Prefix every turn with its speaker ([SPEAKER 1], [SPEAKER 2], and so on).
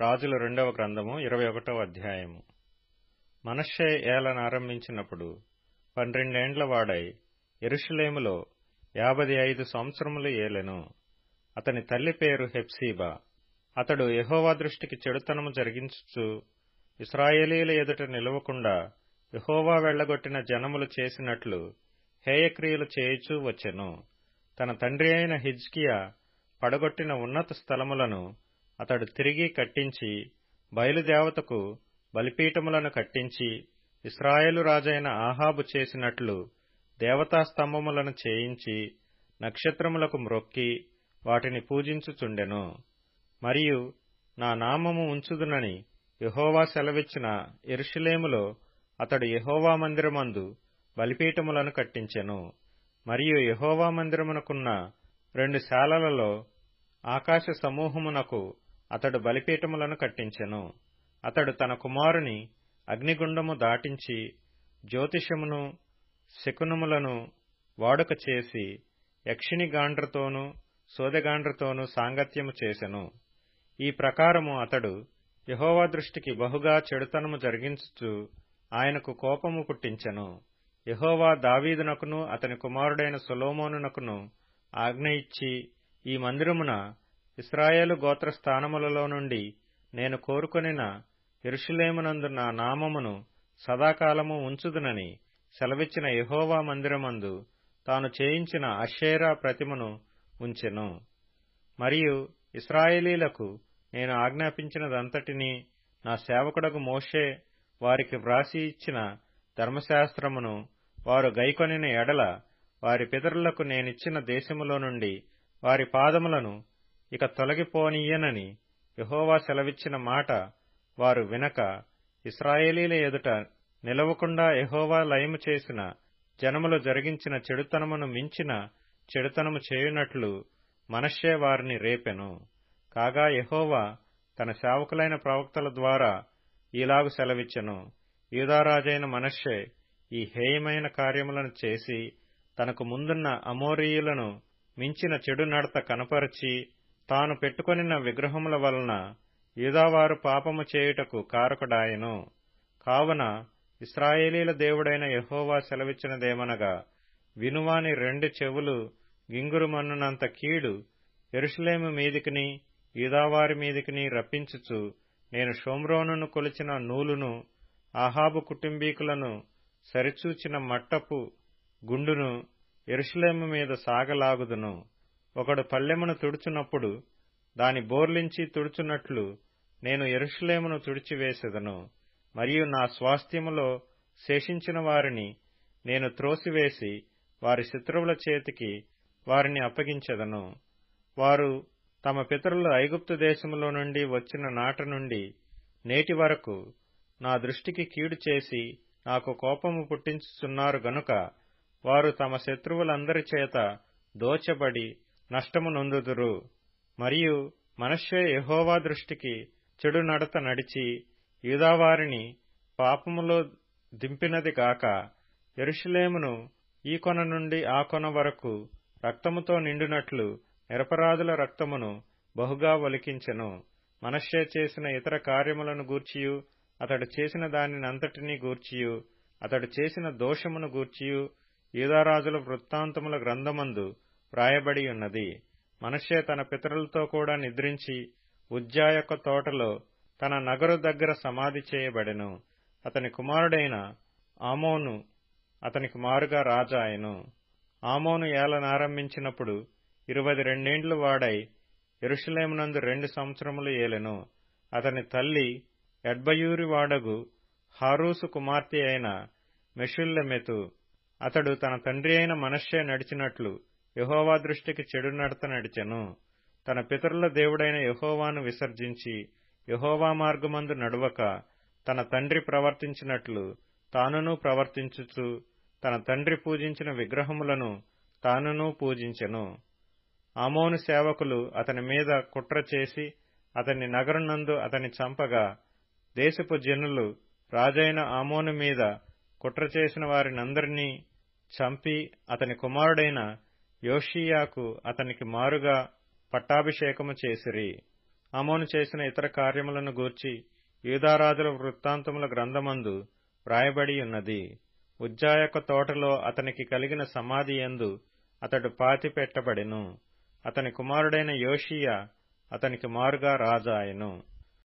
[SPEAKER 1] రాజుల రెండవ గ్రంథము ఇరవై ఒకటవ అధ్యాయము. మనష్షే ఏలనారంభించినప్పుడు పన్నెండేండ్ల వాడై ఎరుషులేములో యాభై ఐదు సంవత్సరములు ఏలెను. అతని తల్లి పేరు హెప్సీబా. అతడు యహోవా దృష్టికి చెడుతనము జరిగించుచు ఇస్రాయేలీల ఎదుట నిలవకుండా యహోవా వెళ్ళగొట్టిన జనములు చేసినట్లు హేయక్రియలు చేయుచూ వచ్చెను. తన తండ్రి అయిన హిజ్కియా పడగొట్టిన ఉన్నత స్థలములను అతడు తిరిగి కట్టించి బయలుదేవతకు బలిపీఠములను కట్టించి ఇస్రాయేలు రాజైన ఆహాబు చేసినట్లు దేవతా స్తంభములను చేయించి నక్షత్రములకు మ్రొక్కి వాటిని పూజించుచుండెను. మరియు నా నామము ఉంచుదునని యహోవా సెలవిచ్చిన ఎరుషలేములో అతడు యహోవా మందిరమందు బలిపీఠములను కట్టించెను. మరియు యహోవా మందిరమునకున్న రెండు శాలలలో ఆకాశ సమూహమునకు అతడు బలిపీఠములను కట్టించెను. అతడు తన కుమారుని అగ్నిగుండము దాటించి జ్యోతిషమును శకునములను వాడుక చేసి యక్షిణిగాండ్రతోనూ సోదెగాండ్రతోనూ సాంగత్యము చేసెను. ఈ ప్రకారము అతడు యహోవా దృష్టికి బహుగా చెడుతనము జరిగించుచు ఆయనకు కోపము పుట్టించెను. యహోవా దావీదునకును అతని కుమారుడైన సొలోమోనునకును ఆజ్ఞ ఇచ్చి ఈ మందిరమున ఇస్రాయేలు గోత్ర స్థానములలో నుండి నేను కోరుకొనిన ఎరుషులేమునందు నా నామమును సదాకాలము ఉంచుదునని సెలవిచ్చిన యహోవా మందిరమందు తాను చేయించిన అషేరా ప్రతిమను ఉంచెను. మరియు ఇస్రాయేలీలకు నేను ఆజ్ఞాపించినదంతటినీ నా సేవకుడకు మోషే వారికి వ్రాసి ఇచ్చిన ధర్మశాస్త్రమును వారు గైకొనిన ఎడల వారి పితరులకు నేనిచ్చిన దేశములో నుండి వారి పాదములను ఇక తొలగిపోనీయనని యహోవా సెలవిచ్చిన మాట వారు వినక ఇస్రాయేలీల ఎదుట నిలవకుండా యహోవా లయము చేసిన జనములు జరిగించిన చెడుతనమును మించిన చెడుతనము చేయునట్లు మనశ్శే వారిని రేపెను. కాగా యహోవా తన సేవకులైన ప్రవక్తల ద్వారా ఈలాగు సెలవిచ్చెను. యూదారాజైన మనశ్శే ఈ హేయమైన కార్యములను చేసి తనకు ముందున్న అమోరీయులను మించిన చెడు నడత కనపరచి తాను పెట్టుకొనిన విగ్రహముల వలన యూదావారు పాపము చేయుటకు కారకుడాయెను. కావున ఇస్రాయేలీల దేవుడైన యహోవా సెలవిచ్చినదేమనగా వినువాని రెండు చెవులు గింగురుమన్నునంత కీడు ఎరుషులేము మీదికిని యూదావారి మీదికిని రప్పించుచు నేను షోమ్రోనును కొలిచిన నూలును ఆహాబు కుటుంబీకులను సరిచూచిన మట్టపు గుండును ఎరుషులేము మీద సాగలాగుదును. ఒకడు పల్లెమును తుడుచున్నప్పుడు దాని బోర్లించి తుడుచున్నట్లు నేను ఎరుషులేమును తుడిచివేసెదను మరియు నా స్వాస్థ్యములో శేషించిన వారిని నేను త్రోసివేసి వారి శత్రువుల చేతికి వారిని అప్పగించెదను. వారు తమ పితరులు ఐగుప్తు దేశములో నుండి వచ్చిన నాట నుండి నేటి వరకు నా దృష్టికి కీడు చేసి నాకు కోపము పుట్టించుచున్నారు గనుక వారు తమ శత్రువులందరి చేత దోచబడి నష్టము నొందుదురు. మరియు మనష్యే యహోవా దృష్టికి చెడు నడత నడిచి యూదావారిని పాపములో దింపినది గాక ఎరుషులేమును ఈ కొన నుండి ఆ కొన వరకు రక్తముతో నిండునట్లు నిరపరాధుల రక్తమును బహుగా ఒలికించెను. మనష్యే చేసిన ఇతర కార్యములను గూర్చియు అతడు చేసిన దానినంతటినీ గూర్చియు అతడు చేసిన దోషమును గూర్చియు యూదారాజుల వృత్తాంతముల గ్రంథమందు వ్రాయబడి ఉన్నది. మనషే తన పితరులతో కూడా నిద్రించి ఉజ్జా యొక్క తోటలో తన నగరు దగ్గర సమాధి చేయబడెను. అతని కుమారుడైన ఆమోను అతనికి మారుగా రాజాయను ఆమోను ఏలనారంభించినప్పుడు ఇరవై రెండేండ్లు వాడై ఎరుషలేమునందు రెండు సంవత్సరములు ఏలెను. అతని తల్లి ఎడ్బయూరి వాడగు హారూసు కుమార్తె అయిన మెషుల్లెమెతు. అతడు తన తండ్రి అయిన మనష్యే నడిచినట్లు యహోవా దృష్టికి చెడు నడత నడిచెను. తన పితరుల దేవుడైన యహోవాను విసర్జించి యహోవా మార్గమందు నడువక తన తండ్రి ప్రవర్తించినట్లు తానును ప్రవర్తించుచు తన తండ్రి పూజించిన విగ్రహములను తానును పూజించెను. ఆమోను సేవకులు అతని మీద కుట్ర చేసి అతని నగరునందు అతని చంపగా దేశపు జనులు రాజైన ఆమోను మీద కుట్ర చేసిన వారినందరినీ చంపి అతని కుమారుడైన యోషియాకు అతనికి మారుగా పట్టాభిషేకము చేసిరి. అమోను చేసిన ఇతర కార్యములను గూర్చి యూదారాజుల వృత్తాంతముల గ్రంథమందు వ్రాయబడి ఉన్నది. తోటలో అతనికి కలిగిన సమాధి ఎందు అతడు పాతి పెట్టబడెను అతని కుమారుడైన యోషియా అతనికి మారుగా రాజాయెను.